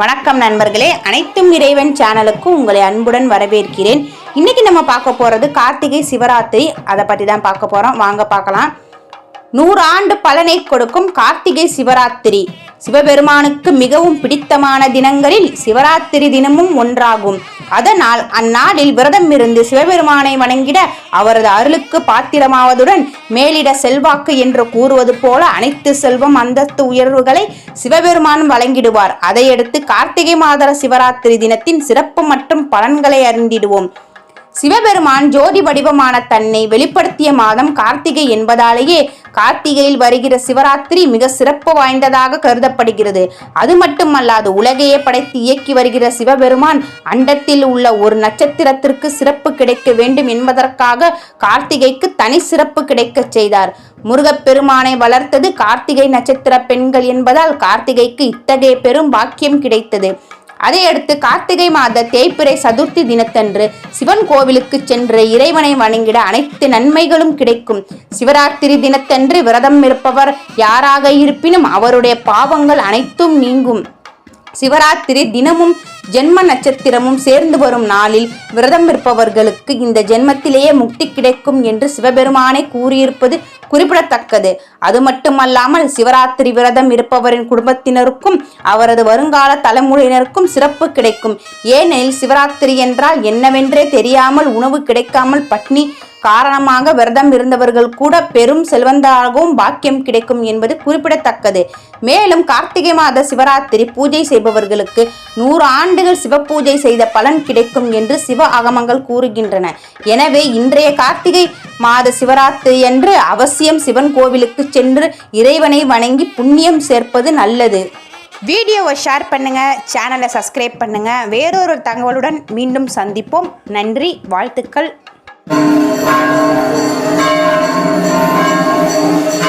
வணக்கம் நண்பர்களே. அனைத்தும் இறைவன் சேனலுக்கு உங்களை அன்புடன் வரவேற்கிறேன். இன்னைக்கு நம்ம பார்க்க போகிறது கார்த்திகை சிவராத்திரி. அதை பற்றி தான் பார்க்க போகிறோம் வாங்க பார்க்கலாம். நூறாண்டு பலனை கொடுக்கும் கார்த்திகை சிவராத்திரி. சிவபெருமானுக்கு மிகவும் பிடித்தமான தினங்களில் சிவராத்திரி தினமும் ஒன்றாகும். அதனால் அந்நாளில் விரதம் இருந்து சிவபெருமானை வணங்கிட அவரது அருளுக்கு பாத்திரமாவதுடன் மேலிட செல்வாக்கு என்று கூறுவது போல அனைத்து செல்வம் அந்தஸ்து உயர்வுகளை சிவபெருமான் வழங்கிடுவார். அதையடுத்து கார்த்திகை மாதர சிவராத்திரி தினத்தின் சிறப்பு மற்றும் பலன்களை அறிந்திடுவோம். சிவபெருமான் ஜோதி வடிவமான தன்னை வெளிப்படுத்திய மாதம் கார்த்திகை என்பதாலேயே கார்த்திகையில் வருகிற சிவராத்திரி மிக சிறப்பு வாய்ந்ததாக கருதப்படுகிறது. அது மட்டுமல்லாது உலகையே படைத்து இயக்கி வருகிற சிவபெருமான் அண்டத்தில் உள்ள ஒரு நட்சத்திரத்திற்கு சிறப்பு கிடைக்க வேண்டும் என்பதற்காக கார்த்திகைக்கு தனி சிறப்பு கிடைக்கச் செய்தார். முருகப்பெருமானை வளர்த்தது கார்த்திகை நட்சத்திர பெண்கள் என்பதால் கார்த்திகைக்கு இத்தகைய பெரும் பாக்கியம் கிடைத்தது. அதையடுத்து கார்த்திகை மாத தேய்பிறை சதுர்த்தி தினத்தன்று சிவன் கோவிலுக்கு சென்று இறைவனை வணங்கிட அனைத்து நன்மைகளும் கிடைக்கும். சிவராத்திரி தினத்தன்று விரதம் இருப்பவர் யாராக இருப்பினும் அவருடைய பாவங்கள் அனைத்தும் நீங்கும். சிவராத்திரி தினமும் ஜென்ம நட்சத்திரமும் சேர்ந்து வரும் நாளில் விரதம் இருப்பவர்களுக்கு இந்த ஜென்மத்திலேயே முக்தி கிடைக்கும் என்று சிவபெருமானை கூறியிருப்பது குறிப்பிடத்தக்கது. அது மட்டுமல்லாமல் சிவராத்திரி விரதம் இருப்பவரின் குடும்பத்தினருக்கும் அவரது வருங்கால தலைமுறையினருக்கும் சிறப்பு கிடைக்கும். ஏனெனில் சிவராத்திரி என்றால் என்னவென்றே தெரியாமல் உணவு கிடைக்காமல் பட்னி காரணமாக விரதம் இருந்தவர்கள் கூட பெரும் செல்வந்தாகவும் பாக்கியம் கிடைக்கும் என்பது குறிப்பிடத்தக்கது. மேலும் கார்த்திகை மாத சிவராத்திரி பூஜை செய்பவர்களுக்கு நூறு ஆண்டுகள் சிவபூஜை செய்த பலன் கிடைக்கும் என்று சிவ ஆகமங்கள் கூறுகின்றன. எனவே இன்றைய கார்த்திகை மாத சிவராத்திரி என்று அவசியம் சிவன் கோவிலுக்கு சென்று இறைவனை வணங்கி புண்ணியம் சேர்ப்பது நல்லது. வீடியோவை ஷேர் பண்ணுங்கள் சேனலை சப்ஸ்கிரைப் பண்ணுங்கள் வேறொரு தகவலுடன் மீண்டும் சந்திப்போம். நன்றி வாழ்த்துக்கள். Thank you.